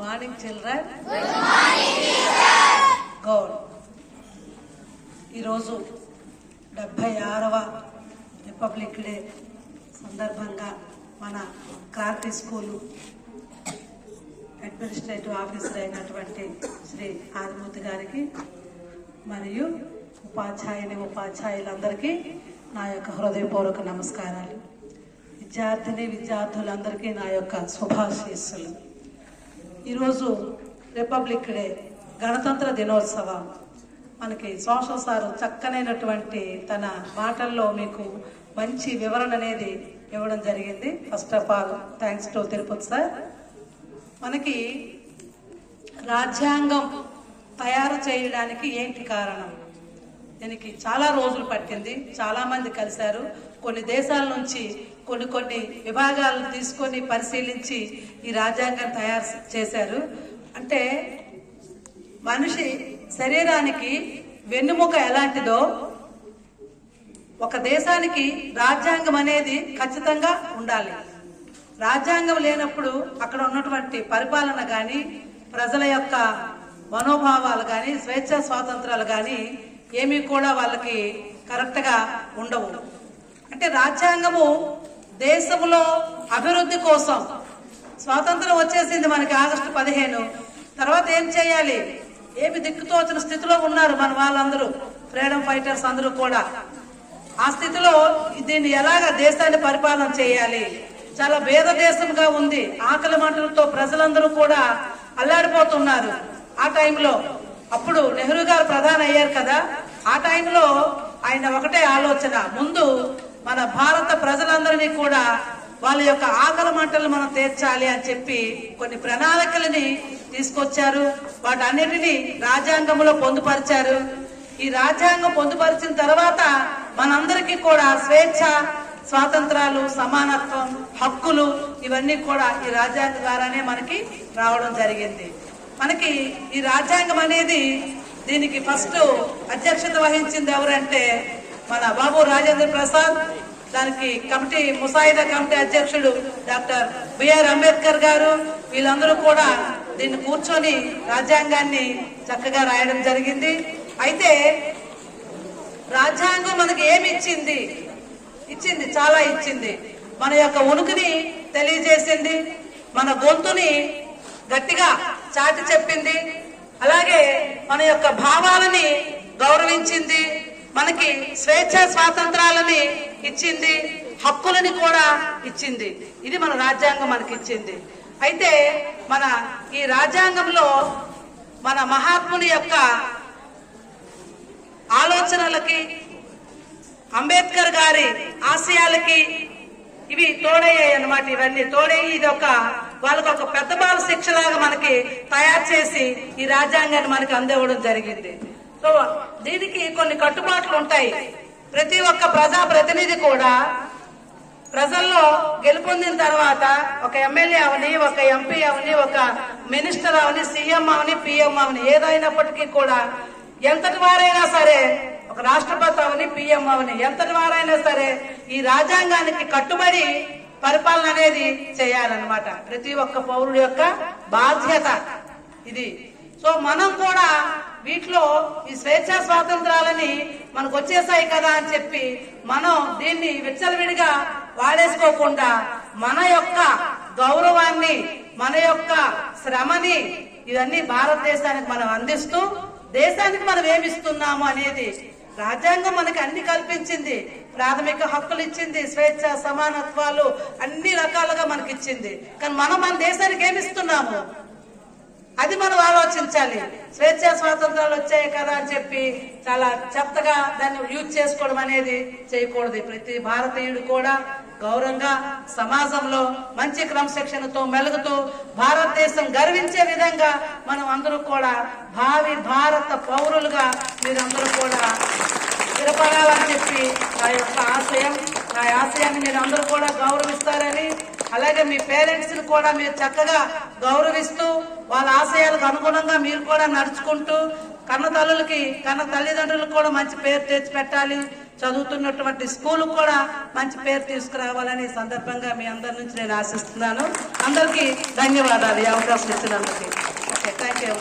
Morning children good ఈరోజు డెబ్భై ఆరవ రిపబ్లిక్ డే సందర్భంగా మన క్రాంతి స్కూలు అడ్మినిస్ట్రేటివ్ ఆఫీసర్ అయినటువంటి శ్రీ ఆదిమూర్తి గారికి మరియు ఉపాధ్యాయుని ఉపాధ్యాయులందరికీ నా యొక్క హృదయపూర్వక నమస్కారాలు. విద్యార్థిని విద్యార్థులందరికీ నా యొక్క శుభాశీస్సులు. ఈరోజు రిపబ్లిక్ డే గణతంత్ర దినోత్సవం. మనకి సోషల్ సార్ చక్కనైనటువంటి తన మాటల్లో మీకు మంచి వివరణ అనేది ఇవ్వడం జరిగింది. First of all thanks to Tirupati sir మనకి రాజ్యాంగం తయారు చేయడానికి ఏంటి కారణం? దీనికి చాలా రోజులు పట్టింది. చాలామంది కలిశారు. కొన్ని దేశాల నుంచి కొన్ని కొన్ని విభాగాలను తీసుకొని పరిశీలించి ఈ రాజ్యాంగం తయారు చేశారు. అంటే మనిషి శరీరానికి వెన్నుముక ఎలాంటిదో ఒక దేశానికి రాజ్యాంగం అనేది ఖచ్చితంగా ఉండాలి. రాజ్యాంగం లేనప్పుడు అక్కడ ఉన్నటువంటి పరిపాలన కానీ ప్రజల యొక్క మనోభావాలు కానీ స్వేచ్ఛ స్వాతంత్రాలు కానీ ఏమీ కూడా వాళ్ళకి కరెక్ట్గా ఉండవు. అంటే రాజ్యాంగము దేశంలో అభివృద్ధి కోసం స్వాతంత్రం వచ్చేసింది మనకి ఆగస్టు పదిహేను. తర్వాత ఏం చేయాలి? ఏమి దిక్కుతోచిన స్థితిలో ఉన్నారు మన వాళ్ళందరూ. ఫ్రీడమ్ ఫైటర్స్ అందరూ కూడా. ఆ స్థితిలో దీన్ని ఎలాగ దేశాన్ని పరిపాలన చేయాలి? చాలా భేద దేశంగా ఉంది. ఆకలి మంటలతో ప్రజలందరూ కూడా అల్లాడిపోతున్నారు. ఆ టైంలో అప్పుడు నెహ్రూ గారు ప్రధాని అయ్యారు కదా. ఆ టైంలో ఆయన ఒకటే ఆలోచన. ముందు మన భారత ప్రజలందరినీ కూడా వాళ్ళ యొక్క ఆకలి మంటలు మనం తీర్చాలి అని చెప్పి కొన్ని ప్రణాళికలని తీసుకొచ్చారు. వాటన్నిటిని రాజ్యాంగంలో పొందుపరిచారు. ఈ రాజ్యాంగం పొందుపరిచిన తర్వాత మనందరికీ కూడా స్వేచ్ఛ స్వాతంత్రాలు సమానత్వం హక్కులు ఇవన్నీ కూడా ఈ రాజ్యాంగం ద్వారానే మనకి రావడం జరిగింది. మనకి ఈ రాజ్యాంగం అనేది దీనికి ఫస్ట్ అధ్యక్షత వహించింది ఎవరంటే మన బాబు రాజేంద్ర ప్రసాద్ దానికి కమిటీ ముసాయిదా కమిటీ అధ్యక్షుడు డాక్టర్ బిఆర్ అంబేద్కర్ గారు వీళ్ళందరూ కూడా దీన్ని కూర్చొని రాజ్యాంగాన్ని చక్కగా రాయడం జరిగింది. అయితే రాజ్యాంగం మనకి ఏమి ఇచ్చింది? ఇచ్చింది చాలా ఇచ్చింది. మన యొక్క ఉనికిని తెలియజేసింది మన గొంతుని గట్టిగా చాటి చెప్పింది అలాగే మన యొక్క భావాలని మనకి స్వేచ్ఛ స్వాతంత్రాలని ఇచ్చింది హక్కులని కూడా ఇచ్చింది. ఇది మన రాజ్యాంగం మనకి ఇచ్చింది అయితే మన ఈ రాజ్యాంగంలో మన మహాత్ముని యొక్క ఆలోచనలకి అంబేద్కర్ గారి ఆశయాలకి ఇవి తోడయ్యాయి అన్నమాట ఇవన్నీ. తోడయ్యి ఇది ఒక వాళ్ళకు ఒక పెద్ద బాల శిక్షలాగా మనకి తయారు చేసి ఈ రాజ్యాంగాన్ని మనకి అందివ్వడం జరిగింది. దీనికి కొన్ని కట్టుబాట్లు ఉంటాయి. ప్రతి ఒక్క ప్రజా ప్రతినిధి కూడా ప్రజల్లో గెలుపొందిన తర్వాత ఒక ఎమ్మెల్యే అవని ఒక ఎంపీ అవని ఒక మినిస్టర్ అవని సీఎం అవని పిఎం అవని ఏదైనప్పటికీ కూడా ఎంతటి వారైనా సరే ఒక రాష్ట్రపతి అవని పిఎం అవని ఎంతటి వారైనా సరే ఈ రాజ్యాంగానికి కట్టుబడి పరిపాలన అనేది చేయాలన్నమాట. ప్రతి ఒక్క పౌరుడు యొక్క బాధ్యత ఇది. సో మనం కూడా వీటిలో ఈ స్వేచ్ఛ స్వాతంత్రాలని మనకు వచ్చేసాయి కదా అని చెప్పి మనం దీన్ని విచ్చలవిడిగా వాడేసుకోకుండా మన యొక్క గౌరవాన్ని మన యొక్క శ్రమని ఇవన్నీ భారతదేశానికి మనం అందిస్తూ దేశానికి మనం ఏమిస్తున్నాము అనేది రాజ్యాంగం మనకి అన్ని కల్పించింది. ప్రాథమిక హక్కులు ఇచ్చింది స్వేచ్ఛ సమానత్వాలు అన్ని రకాలుగా మనకి ఇచ్చింది కానీ మనం మన దేశానికి ఏమిస్తున్నాము? అది మనం ఆలోచించాలి. స్వేచ్ఛ స్వాతంత్రాలు వచ్చాయి కదా అని చెప్పి చాలా చెత్తగా దాన్ని యూజ్ చేసుకోవడం అనేది చేయకూడదు. ప్రతి భారతీయుడు కూడా గౌరవంగా సమాజంలో మంచి క్రమశిక్షణతో మెలుగుతూ భారతదేశం గర్వించే విధంగా మనం అందరూ కూడా భావి భారత పౌరులుగా మీరందరూ కూడా స్థిరపడాలని చెప్పి నా యొక్క ఆశయం. నా ఆశయాన్ని మీరు అందరూ కూడా గౌరవిస్తారని అలాగే మీ పేరెంట్స్ని కూడా మీరు చక్కగా గౌరవిస్తూ వాళ్ళ ఆశయాలకు అనుగుణంగా మీరు కూడా నడుచుకుంటూ కన్న తల్లులకి కన్న తల్లిదండ్రులకు కూడా మంచి పేరు తెచ్చి పెట్టాలి చదువుతున్నటువంటి స్కూల్ కూడా మంచి పేరు తీసుకురావాలని సందర్భంగా మీ అందరి నుంచి నేను ఆశిస్తున్నాను. అందరికీ ధన్యవాదాలు ఈ అవకాశం ఇచ్చినందుకు. Okay thank you